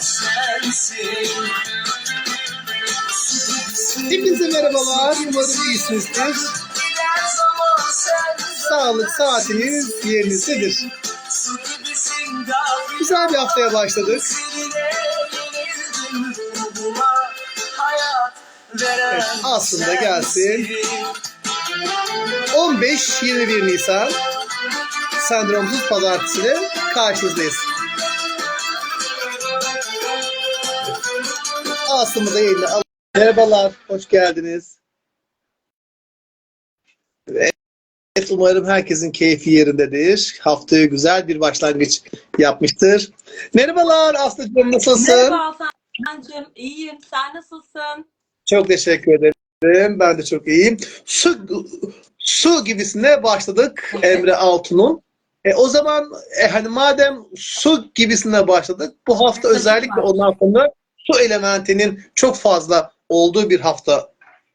sensin. Hepinize merhabalar. Umarım iyisinizdir. Sağlık saatiniz yerinizdedir. Güzel bir haftaya başladık. Evet, aslında gelsin. sensin. 15-21 Nisan Sendromsuz Pazartesi'yle karşınızdayız. Aslında da yayında al- Merhabalar, hoş geldiniz. Evet, umarım herkesin keyfi yerindedir. Haftaya güzel bir başlangıç yapmıştır. Merhabalar Aslı'cığım nasılsın? Merhaba Hasan'cığım. İyiyim. Sen nasılsın? Çok teşekkür ederim. Ben de çok iyiyim. Su, su gibisine başladık Emre Altun'un. E, o zaman e, hani madem su gibisine başladık bu hafta özellikle ondan sonra su elementinin çok fazla olduğu bir hafta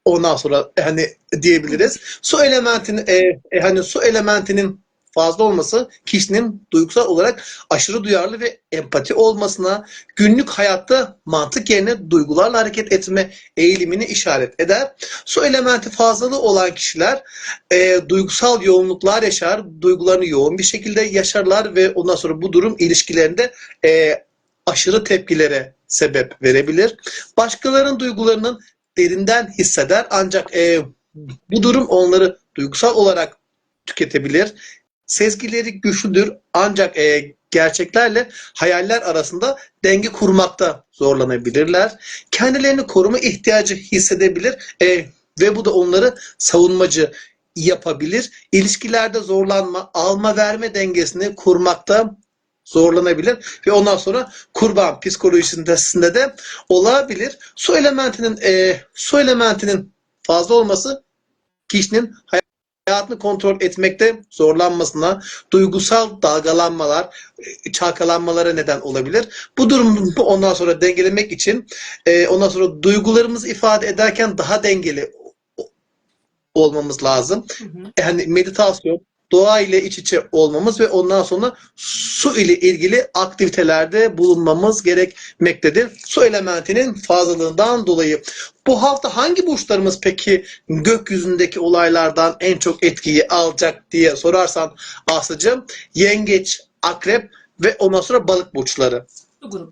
ondan sonra e, hani diyebiliriz. Su elementinin e, e, hani su elementinin fazla olması kişinin duygusal olarak aşırı duyarlı ve empati olmasına, günlük hayatta mantık yerine duygularla hareket etme eğilimini işaret eder. Su elementi fazlalığı olan kişiler e, duygusal yoğunluklar yaşar, duygularını yoğun bir şekilde yaşarlar ve ondan sonra bu durum ilişkilerinde e, aşırı tepkilere sebep verebilir. Başkalarının duygularının derinden hisseder ancak e, bu durum onları duygusal olarak tüketebilir. Sezgileri güçlüdür ancak e, gerçeklerle hayaller arasında denge kurmakta zorlanabilirler. Kendilerini koruma ihtiyacı hissedebilir e, ve bu da onları savunmacı yapabilir. İlişkilerde zorlanma, alma verme dengesini kurmakta zorlanabilir ve ondan sonra kurban psikolojisinde de olabilir. Su elementinin e, su elementinin fazla olması kişinin hayatını kontrol etmekte zorlanmasına, duygusal dalgalanmalar, e, çalkalanmalara neden olabilir. Bu durumu ondan sonra dengelemek için e, ondan sonra duygularımızı ifade ederken daha dengeli olmamız lazım. Hı hı. Yani meditasyon, doğa ile iç içe olmamız ve ondan sonra su ile ilgili aktivitelerde bulunmamız gerekmektedir. Su elementinin fazlalığından dolayı. Bu hafta hangi burçlarımız peki gökyüzündeki olaylardan en çok etkiyi alacak diye sorarsan Aslı'cığım yengeç, akrep ve ondan sonra balık burçları.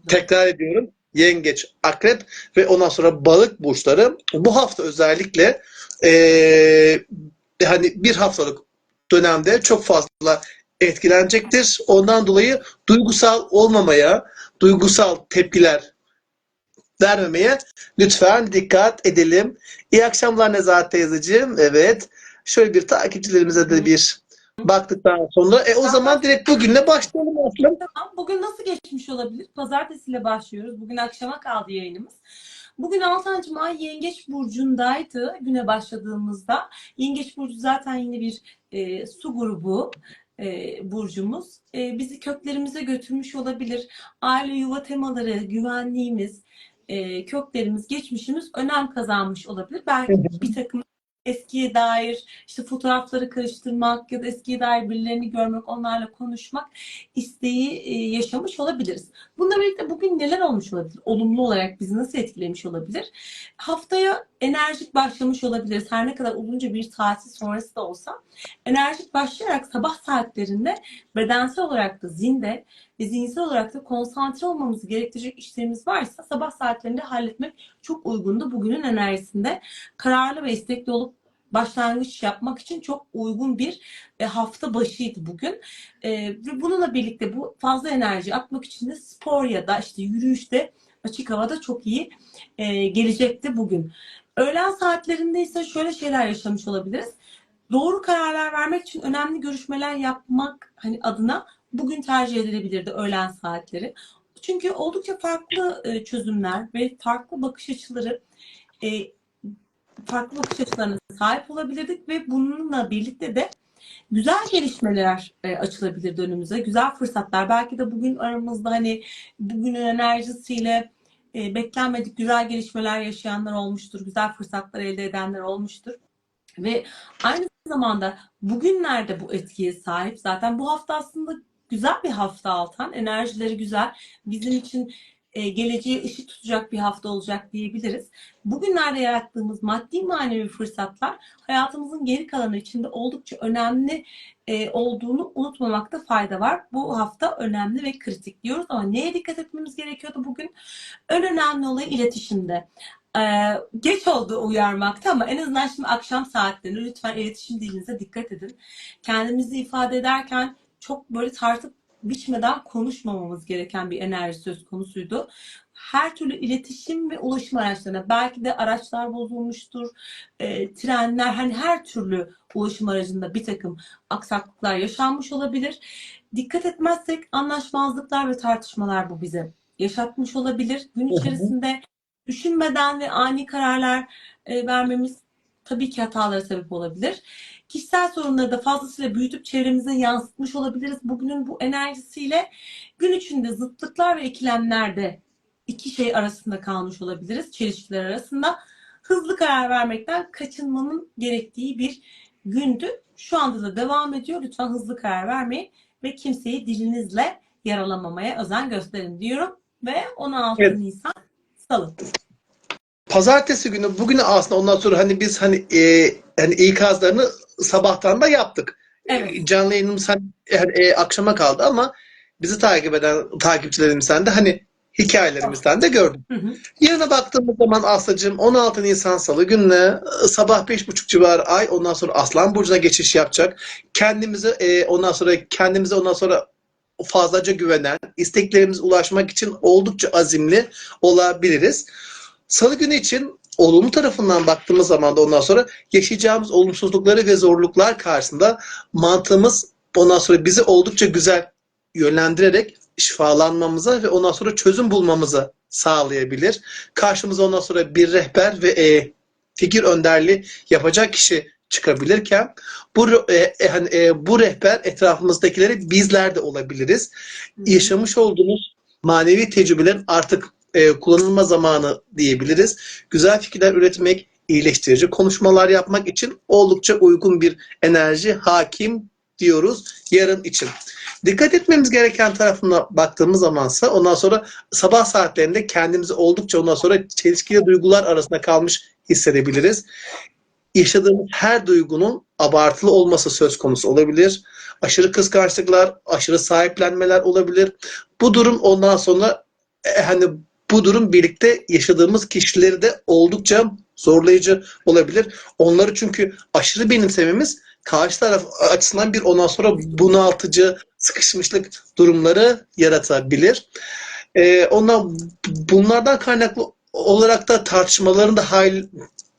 Tekrar ediyorum. Yengeç, akrep ve ondan sonra balık burçları bu hafta özellikle eee, hani bir haftalık dönemde çok fazla etkilenecektir. Ondan dolayı duygusal olmamaya, duygusal tepkiler vermemeye lütfen dikkat edelim. İyi akşamlar Nezahat teyzeciğim. Evet. Şöyle bir takipçilerimize de bir baktıktan sonra e, o zaman direkt bugünle başlayalım aslında. Tamam. Bugün nasıl geçmiş olabilir? Pazartesiyle başlıyoruz. Bugün akşama kaldı yayınımız. Bugün Altıncı Ay Yengeç Burcu'ndaydı güne başladığımızda. Yengeç Burcu zaten yine bir e, su grubu e, burcumuz. E, bizi köklerimize götürmüş olabilir. Aile yuva temaları, güvenliğimiz, e, köklerimiz, geçmişimiz önem kazanmış olabilir. Belki bir takım eskiye dair işte fotoğrafları karıştırmak ya da eskiye dair birilerini görmek, onlarla konuşmak isteği e, yaşamış olabiliriz. Bununla birlikte bugün neler olmuş olabilir? Olumlu olarak bizi nasıl etkilemiş olabilir? Haftaya enerjik başlamış olabiliriz. Her ne kadar uzunca bir tatil sonrası da olsa enerjik başlayarak sabah saatlerinde bedensel olarak da zinde ve zihinsel olarak da konsantre olmamızı gerektirecek işlerimiz varsa sabah saatlerinde halletmek çok uygundu bugünün enerjisinde. Kararlı ve istekli olup başlangıç yapmak için çok uygun bir e, hafta başıydı bugün. E, ve bununla birlikte bu fazla enerji atmak için de spor ya da işte yürüyüşte açık havada çok iyi e, gelecekti bugün. Öğlen saatlerinde ise şöyle şeyler yaşamış olabiliriz. Doğru kararlar vermek için önemli görüşmeler yapmak hani adına bugün tercih edilebilirdi öğlen saatleri. Çünkü oldukça farklı e, çözümler ve farklı bakış açıları e, farklı bakış açılarına sahip olabilirdik ve bununla birlikte de güzel gelişmeler e, açılabilirdi önümüze. Güzel fırsatlar. Belki de bugün aramızda hani bugünün enerjisiyle beklenmedik güzel gelişmeler yaşayanlar olmuştur. Güzel fırsatlar elde edenler olmuştur. Ve aynı zamanda bugünlerde bu etkiye sahip. Zaten bu hafta aslında güzel bir hafta Altan. Enerjileri güzel. Bizim için e, geleceğe ışık tutacak bir hafta olacak diyebiliriz. Bugünlerde yarattığımız maddi manevi fırsatlar hayatımızın geri kalanı içinde oldukça önemli e, olduğunu unutmamakta fayda var. Bu hafta önemli ve kritik diyoruz ama neye dikkat etmemiz gerekiyordu bugün? En önemli olay iletişimde. Ee, geç oldu uyarmakta ama en azından şimdi akşam saatlerinde lütfen iletişim dilinize dikkat edin. Kendimizi ifade ederken çok böyle tartıp biçmeden konuşmamamız gereken bir enerji söz konusuydu. Her türlü iletişim ve ulaşım araçlarına belki de araçlar bozulmuştur, e, trenler hani her türlü ulaşım aracında bir takım aksaklıklar yaşanmış olabilir. Dikkat etmezsek anlaşmazlıklar ve tartışmalar bu bize yaşatmış olabilir. Gün içerisinde düşünmeden ve ani kararlar e, vermemiz tabii ki hatalara sebep olabilir. Kişisel sorunları da fazlasıyla büyütüp çevremize yansıtmış olabiliriz. Bugünün bu enerjisiyle gün içinde zıtlıklar ve ikilemlerde iki şey arasında kalmış olabiliriz. Çelişkiler arasında hızlı karar vermekten kaçınmanın gerektiği bir gündü. Şu anda da devam ediyor. Lütfen hızlı karar vermeyin ve kimseyi dilinizle yaralamamaya özen gösterin diyorum. Ve 16 Evet. Nisan Salı. Pazartesi günü bugün aslında ondan sonra hani biz hani e, hani ikazlarını sabahtan da yaptık. Evet. Canlı yayınımız hani, yani, e, akşama kaldı ama bizi takip eden takipçilerimizden de hani hikayelerimizden de gördüm. Hı hı. Yarına baktığımız zaman Aslı'cığım 16 Nisan Salı gününe e, sabah 5.30 civarı ay ondan sonra Aslan Burcu'na geçiş yapacak. Kendimizi e, ondan sonra kendimize ondan sonra fazlaca güvenen, isteklerimize ulaşmak için oldukça azimli olabiliriz. Salı günü için olumlu tarafından baktığımız zaman da ondan sonra yaşayacağımız olumsuzlukları ve zorluklar karşısında mantığımız ondan sonra bizi oldukça güzel yönlendirerek şifalanmamıza ve ondan sonra çözüm bulmamıza sağlayabilir. Karşımıza ondan sonra bir rehber ve e, fikir önderliği yapacak kişi çıkabilirken bu e, e, hani, e, bu rehber etrafımızdakileri bizler de olabiliriz. Yaşamış olduğumuz manevi tecrübelerin artık e, kullanılma zamanı diyebiliriz. Güzel fikirler üretmek, iyileştirici konuşmalar yapmak için oldukça uygun bir enerji hakim diyoruz yarın için. Dikkat etmemiz gereken tarafına baktığımız zamansa ondan sonra sabah saatlerinde kendimizi oldukça ondan sonra çelişkili duygular arasında kalmış hissedebiliriz. Yaşadığımız her duygunun abartılı olması söz konusu olabilir. Aşırı kıskançlıklar, aşırı sahiplenmeler olabilir. Bu durum ondan sonra e, hani bu durum birlikte yaşadığımız kişileri de oldukça zorlayıcı olabilir. Onları çünkü aşırı benimsememiz karşı taraf açısından bir ondan sonra bunaltıcı, sıkışmışlık durumları yaratabilir. Ee, ondan bunlardan kaynaklı olarak da tartışmaların da hayli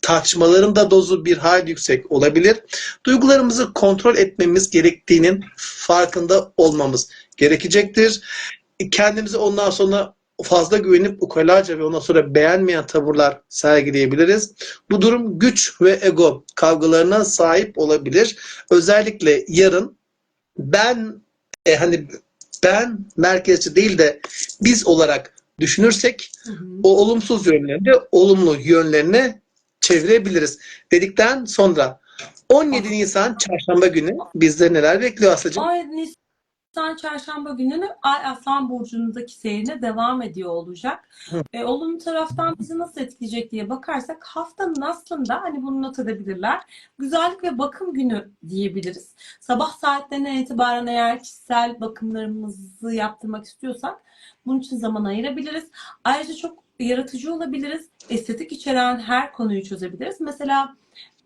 tartışmaların da dozu bir hayli yüksek olabilir. Duygularımızı kontrol etmemiz gerektiğinin farkında olmamız gerekecektir. Kendimizi ondan sonra fazla güvenip ukalaca ve ondan sonra beğenmeyen tavırlar sergileyebiliriz. Bu durum güç ve ego kavgalarına sahip olabilir. Özellikle yarın ben e, hani ben merkezci değil de biz olarak düşünürsek Hı hı. o olumsuz yönlerini de olumlu yönlerine çevirebiliriz. Dedikten sonra 17 Nisan çarşamba günü bizde neler bekliyor Aslı'cığım? Ay Nisan çarşamba gününü Ay Aslan Burcu'ndaki seyrine devam ediyor olacak. E, olumlu taraftan bizi nasıl etkileyecek diye bakarsak haftanın aslında hani bunu not edebilirler. Güzellik ve bakım günü diyebiliriz. Sabah saatlerinden itibaren eğer kişisel bakımlarımızı yaptırmak istiyorsak bunun için zaman ayırabiliriz. Ayrıca çok yaratıcı olabiliriz. Estetik içeren her konuyu çözebiliriz. Mesela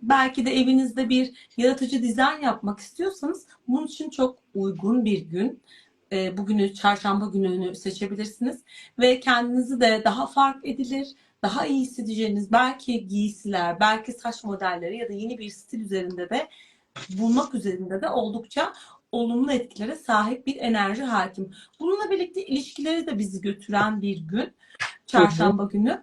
belki de evinizde bir yaratıcı dizayn yapmak istiyorsanız bunun için çok uygun bir gün. E, bugünü çarşamba gününü seçebilirsiniz ve kendinizi de daha fark edilir, daha iyi hissedeceğiniz belki giysiler, belki saç modelleri ya da yeni bir stil üzerinde de bulmak üzerinde de oldukça olumlu etkilere sahip bir enerji hakim. Bununla birlikte ilişkileri de bizi götüren bir gün. Çarşamba günü.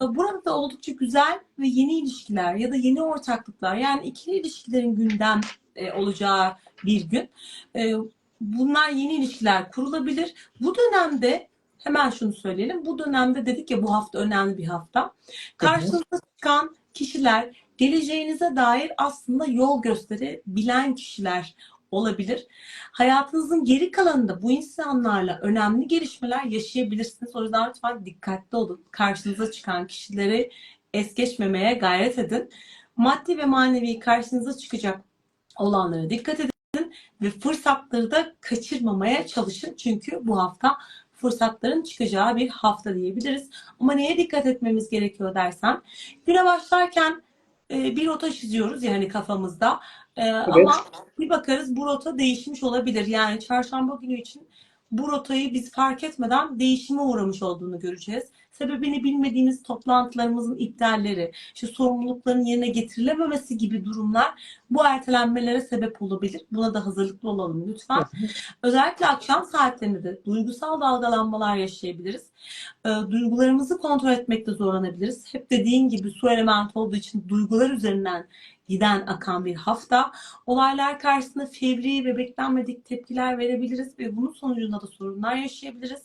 Burada da oldukça güzel ve yeni ilişkiler ya da yeni ortaklıklar yani ikili ilişkilerin gündem e, olacağı bir gün. E, bunlar yeni ilişkiler kurulabilir. Bu dönemde hemen şunu söyleyelim. Bu dönemde dedik ya bu hafta önemli bir hafta. Karşınıza çıkan kişiler geleceğinize dair aslında yol gösterebilen kişiler olabilir. Hayatınızın geri kalanında bu insanlarla önemli gelişmeler yaşayabilirsiniz. O yüzden lütfen dikkatli olun. Karşınıza çıkan kişileri es geçmemeye gayret edin. Maddi ve manevi karşınıza çıkacak olanlara dikkat edin ve fırsatları da kaçırmamaya çalışın. Çünkü bu hafta fırsatların çıkacağı bir hafta diyebiliriz. Ama neye dikkat etmemiz gerekiyor dersen, güne başlarken bir rota çiziyoruz yani kafamızda. E, Ama bir bakarız bu rota değişmiş olabilir. Yani çarşamba günü için bu rotayı biz fark etmeden değişime uğramış olduğunu göreceğiz. Sebebini bilmediğimiz toplantılarımızın iptalleri, işte sorumlulukların yerine getirilememesi gibi durumlar bu ertelenmelere sebep olabilir. Buna da hazırlıklı olalım lütfen. Özellikle akşam saatlerinde de duygusal dalgalanmalar yaşayabiliriz. E, duygularımızı kontrol etmekte zorlanabiliriz. Hep dediğin gibi su elementi olduğu için duygular üzerinden giden akan bir hafta. Olaylar karşısında fevri ve beklenmedik tepkiler verebiliriz ve bunun sonucunda da sorunlar yaşayabiliriz.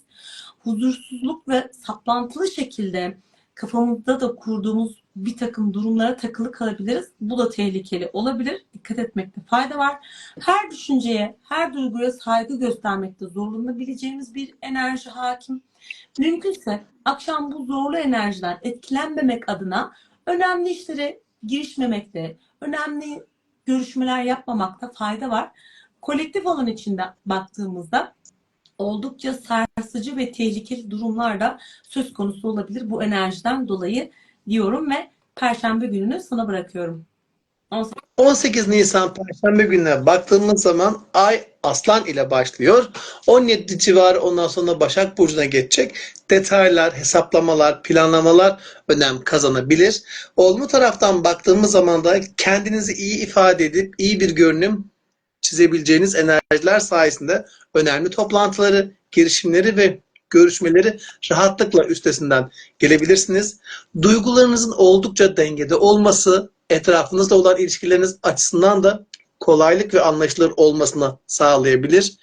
Huzursuzluk ve saplantılı şekilde kafamızda da kurduğumuz bir takım durumlara takılı kalabiliriz. Bu da tehlikeli olabilir. Dikkat etmekte fayda var. Her düşünceye, her duyguya saygı göstermekte zorlanabileceğimiz bir enerji hakim. Mümkünse akşam bu zorlu enerjiden etkilenmemek adına önemli işlere girişmemekte, önemli görüşmeler yapmamakta fayda var. Kolektif alan içinde baktığımızda oldukça sarsıcı ve tehlikeli durumlar da söz konusu olabilir bu enerjiden dolayı diyorum ve Perşembe gününü sana bırakıyorum. 18 Nisan Perşembe gününe baktığımız zaman Ay Aslan ile başlıyor. 17 civarı ondan sonra Başak Burcu'na geçecek. Detaylar, hesaplamalar, planlamalar önem kazanabilir. Olumlu taraftan baktığımız zaman da kendinizi iyi ifade edip iyi bir görünüm çizebileceğiniz enerjiler sayesinde önemli toplantıları, girişimleri ve görüşmeleri rahatlıkla üstesinden gelebilirsiniz. Duygularınızın oldukça dengede olması, etrafınızda olan ilişkileriniz açısından da kolaylık ve anlaşılır olmasını sağlayabilir.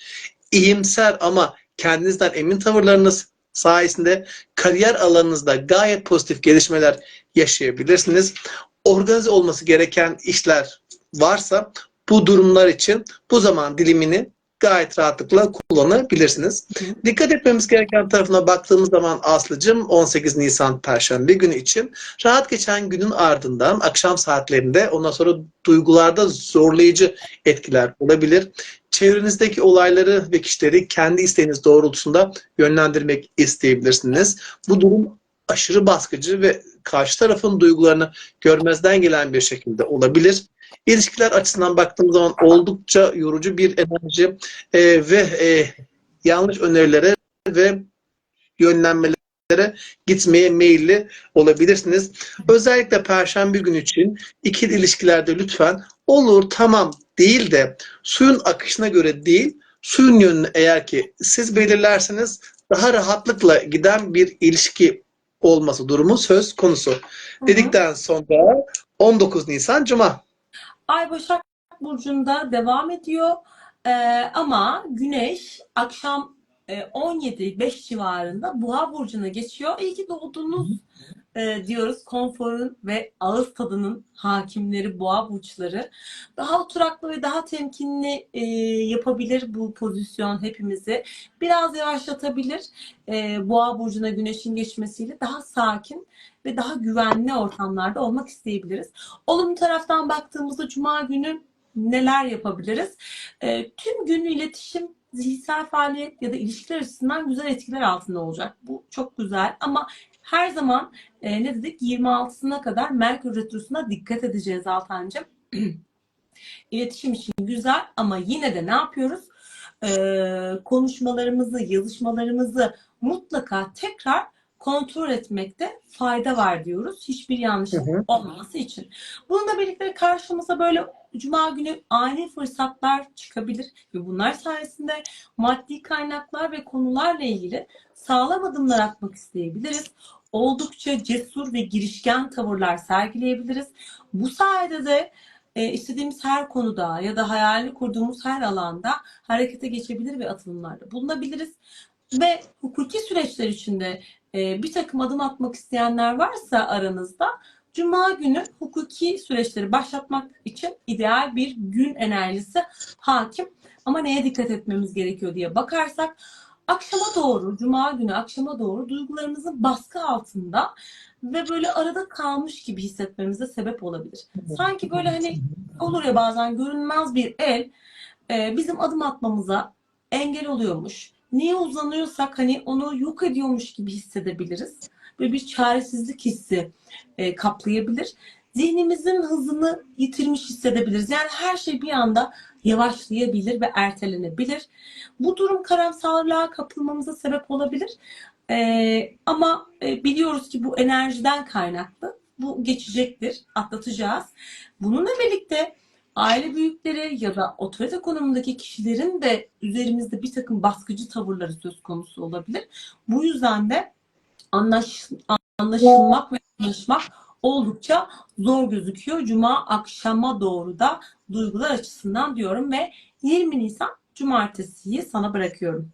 İyimser ama kendinizden emin tavırlarınız sayesinde kariyer alanınızda gayet pozitif gelişmeler yaşayabilirsiniz. Organize olması gereken işler varsa bu durumlar için bu zaman dilimini gayet rahatlıkla kullanabilirsiniz. Hı. Dikkat etmemiz gereken tarafına baktığımız zaman Aslı'cım 18 Nisan Perşembe günü için rahat geçen günün ardından akşam saatlerinde ondan sonra duygularda zorlayıcı etkiler olabilir. Çevrenizdeki olayları ve kişileri kendi isteğiniz doğrultusunda yönlendirmek isteyebilirsiniz. Bu durum aşırı baskıcı ve karşı tarafın duygularını görmezden gelen bir şekilde olabilir. İlişkiler açısından baktığımız zaman oldukça yorucu bir enerji e, ve e, yanlış önerilere ve yönlenmelere gitmeye meyilli olabilirsiniz. Özellikle Perşembe günü için ikili ilişkilerde lütfen olur tamam değil de suyun akışına göre değil suyun yönünü eğer ki siz belirlerseniz daha rahatlıkla giden bir ilişki olması durumu söz konusu. Dedikten sonra 19 Nisan Cuma. Ay Başak Burcu'nda devam ediyor. Ee, ama Güneş akşam e, 17-5 civarında Boğa Burcu'na geçiyor. İyi ki doğdunuz e, diyoruz. Konforun ve ağız tadının hakimleri Boğa Burçları. Daha oturaklı ve daha temkinli e, yapabilir bu pozisyon hepimizi. Biraz yavaşlatabilir. E, Boğa Burcu'na Güneş'in geçmesiyle daha sakin ve daha güvenli ortamlarda olmak isteyebiliriz. Olumlu taraftan baktığımızda Cuma günü neler yapabiliriz? E, tüm gün iletişim, zihinsel faaliyet ya da ilişkiler açısından güzel etkiler altında olacak. Bu çok güzel ama her zaman e, ne dedik 26'sına kadar Merkür Retrosu'na dikkat edeceğiz Altancığım. İletişim için güzel ama yine de ne yapıyoruz? Ee, konuşmalarımızı, yazışmalarımızı mutlaka tekrar kontrol etmekte fayda var diyoruz. Hiçbir yanlışlık Hı hı. olmaması için. Bununla birlikte karşımıza böyle Cuma günü ani fırsatlar çıkabilir ve bunlar sayesinde maddi kaynaklar ve konularla ilgili sağlam adımlar atmak isteyebiliriz. Oldukça cesur ve girişken tavırlar sergileyebiliriz. Bu sayede de e, istediğimiz her konuda ya da hayalini kurduğumuz her alanda harekete geçebilir ve atılımlarda bulunabiliriz. Ve hukuki süreçler içinde e, bir takım adım atmak isteyenler varsa aranızda Cuma günü hukuki süreçleri başlatmak için ideal bir gün enerjisi hakim. Ama neye dikkat etmemiz gerekiyor diye bakarsak akşama doğru, cuma günü akşama doğru duygularımızın baskı altında ve böyle arada kalmış gibi hissetmemize sebep olabilir. Sanki böyle hani olur ya bazen görünmez bir el e, bizim adım atmamıza engel oluyormuş. Niye uzanıyorsak hani onu yok ediyormuş gibi hissedebiliriz. Ve bir çaresizlik hissi e, kaplayabilir. Zihnimizin hızını yitirmiş hissedebiliriz. Yani her şey bir anda yavaşlayabilir ve ertelenebilir. Bu durum karamsarlığa kapılmamıza sebep olabilir. Ee, ama e, biliyoruz ki bu enerjiden kaynaklı. Bu geçecektir, atlatacağız. Bununla birlikte aile büyükleri ya da otorite konumundaki kişilerin de üzerimizde bir takım baskıcı tavırları söz konusu olabilir. Bu yüzden de anlaş, anlaşılmak ve anlaşmak oldukça zor gözüküyor. Cuma akşama doğru da duygular açısından diyorum ve 20 Nisan Cumartesi'yi sana bırakıyorum.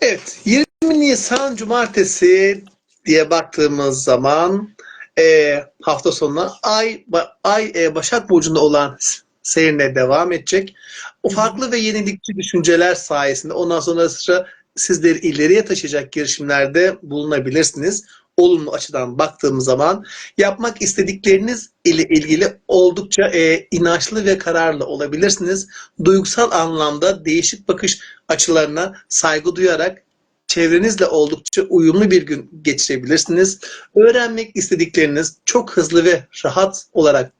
Evet, 20 Nisan Cumartesi diye baktığımız zaman e, hafta sonuna Ay Ay e, Başak Burcu'nda olan seyrine devam edecek. O farklı ve yenilikçi düşünceler sayesinde ondan sonra sıra sizleri ileriye taşıyacak girişimlerde bulunabilirsiniz. Olumlu açıdan baktığımız zaman yapmak istedikleriniz ile ilgili oldukça e, inançlı ve kararlı olabilirsiniz. Duygusal anlamda değişik bakış açılarına saygı duyarak çevrenizle oldukça uyumlu bir gün geçirebilirsiniz. Öğrenmek istedikleriniz çok hızlı ve rahat olarak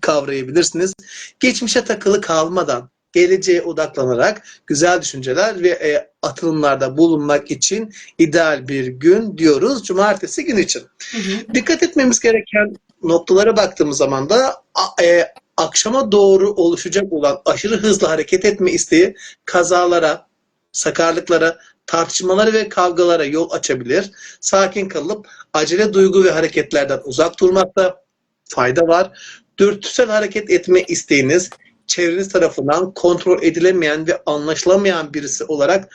kavrayabilirsiniz. Geçmişe takılı kalmadan geleceğe odaklanarak güzel düşünceler ve e, atılımlarda bulunmak için ideal bir gün diyoruz cumartesi gün için. Hı hı. Dikkat etmemiz gereken noktalara baktığımız zaman da e, akşama doğru oluşacak olan aşırı hızlı hareket etme isteği kazalara, sakarlıklara, tartışmalara ve kavgalara yol açabilir. Sakin kalıp acele duygu ve hareketlerden uzak durmakta fayda var. Dürtüsel hareket etme isteğiniz çevreniz tarafından kontrol edilemeyen ve anlaşılamayan birisi olarak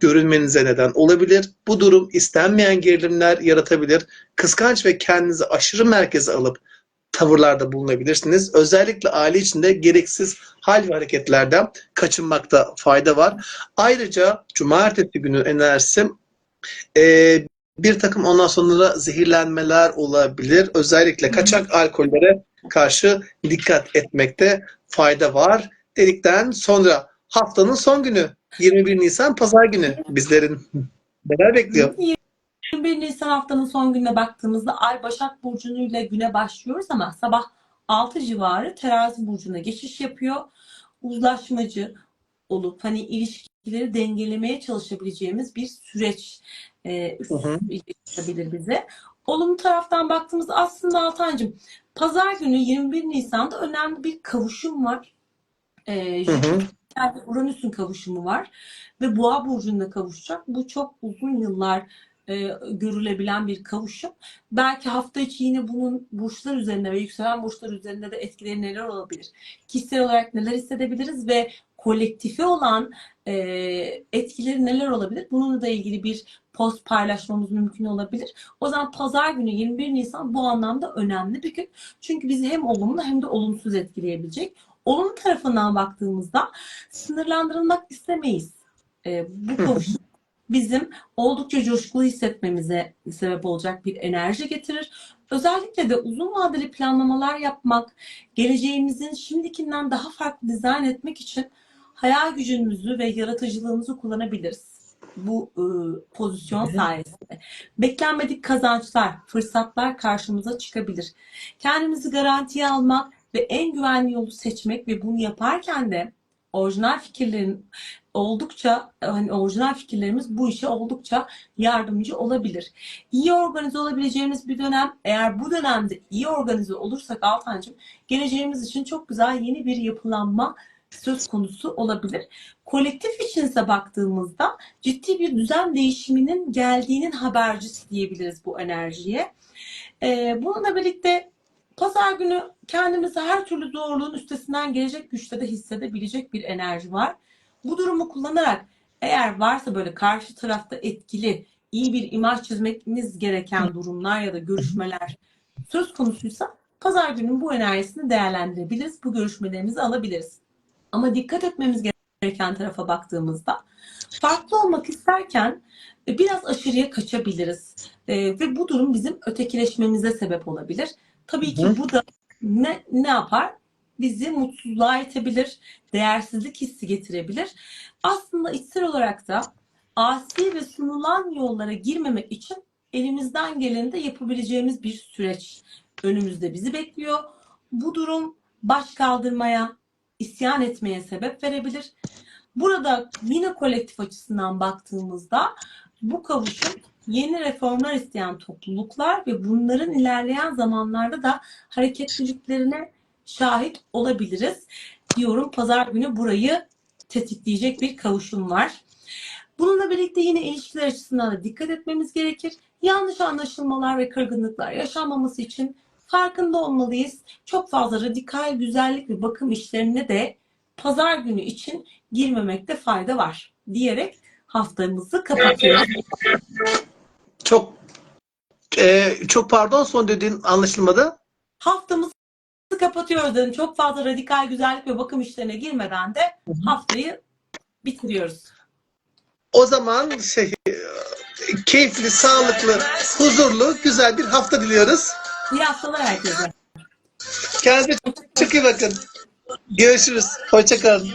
görünmenize neden olabilir. Bu durum istenmeyen gerilimler yaratabilir. Kıskanç ve kendinizi aşırı merkeze alıp tavırlarda bulunabilirsiniz. Özellikle aile içinde gereksiz hal ve hareketlerden kaçınmakta fayda var. Ayrıca cumartesi günü enerjisi e, bir takım ondan sonra zehirlenmeler olabilir. Özellikle kaçak alkollere karşı dikkat etmekte fayda var dedikten sonra haftanın son günü 21 Nisan Pazar günü bizlerin neler bekliyor? 21 Nisan haftanın son gününe baktığımızda Ay Başak Burcu'yla güne başlıyoruz ama sabah 6 civarı Terazi Burcu'na geçiş yapıyor. Uzlaşmacı olup hani ilişkileri dengelemeye çalışabileceğimiz bir süreç e, hı. yaşatabilir bize. Olumlu taraftan baktığımızda aslında Altancığım Pazar günü 21 Nisan'da önemli bir kavuşum var. E, hı. yani Uranüs'ün kavuşumu var ve Boğa burcunda kavuşacak. Bu çok uzun yıllar e, görülebilen bir kavuşum. Belki hafta içi yine bunun burçlar üzerinde ve yükselen burçlar üzerinde de etkileri neler olabilir? Kişisel olarak neler hissedebiliriz ve kolektifi olan e, etkileri neler olabilir? Bununla da ilgili bir post paylaşmamız mümkün olabilir. O zaman pazar günü 21 Nisan bu anlamda önemli bir gün. Çünkü bizi hem olumlu hem de olumsuz etkileyebilecek. Olumlu tarafından baktığımızda sınırlandırılmak istemeyiz. Ee, bu kavuşum bizim oldukça coşkulu hissetmemize sebep olacak bir enerji getirir. Özellikle de uzun vadeli planlamalar yapmak, geleceğimizin şimdikinden daha farklı dizayn etmek için hayal gücümüzü ve yaratıcılığımızı kullanabiliriz. Bu e, pozisyon sayesinde. Beklenmedik kazançlar, fırsatlar karşımıza çıkabilir. Kendimizi garantiye almak ve en güvenli yolu seçmek ve bunu yaparken de orijinal fikirlerin oldukça hani orijinal fikirlerimiz bu işe oldukça yardımcı olabilir. İyi organize olabileceğimiz bir dönem. Eğer bu dönemde iyi organize olursak Altancığım geleceğimiz için çok güzel yeni bir yapılanma söz konusu olabilir. Kolektif içinse baktığımızda ciddi bir düzen değişiminin geldiğinin habercisi diyebiliriz bu enerjiye. Ee, bununla birlikte pazar günü kendimizi her türlü zorluğun üstesinden gelecek güçte de hissedebilecek bir enerji var. Bu durumu kullanarak eğer varsa böyle karşı tarafta etkili, iyi bir imaj çizmemiz gereken durumlar ya da görüşmeler söz konusuysa pazar günün bu enerjisini değerlendirebiliriz. Bu görüşmelerimizi alabiliriz. Ama dikkat etmemiz gereken tarafa baktığımızda farklı olmak isterken e, biraz aşırıya kaçabiliriz. E, ve bu durum bizim ötekileşmemize sebep olabilir. Tabii ki Hı. bu da ne, ne yapar? Bizi mutsuzluğa itebilir, değersizlik hissi getirebilir. Aslında içsel olarak da asi ve sunulan yollara girmemek için elimizden geleni de yapabileceğimiz bir süreç önümüzde bizi bekliyor. Bu durum baş kaldırmaya, isyan etmeye sebep verebilir. Burada yine kolektif açısından baktığımızda bu kavuşum yeni reformlar isteyen topluluklar ve bunların ilerleyen zamanlarda da hareketliliklerine şahit olabiliriz. Diyorum pazar günü burayı tetikleyecek bir kavuşum var. Bununla birlikte yine ilişkiler açısından da dikkat etmemiz gerekir. Yanlış anlaşılmalar ve kırgınlıklar yaşanmaması için farkında olmalıyız. Çok fazla radikal güzellik ve bakım işlerine de pazar günü için girmemekte fayda var diyerek haftamızı kapatıyoruz. Çok e, çok pardon son dediğin anlaşılmadı. Haftamızı kapatıyoruz dedim. Çok fazla radikal güzellik ve bakım işlerine girmeden de haftayı bitiriyoruz. O zaman şey e, keyifli, sağlıklı, huzurlu, güzel bir hafta diliyoruz. İyi haftalar herkese. Kendinize çok iyi bakın. Görüşürüz. Hoşçakalın.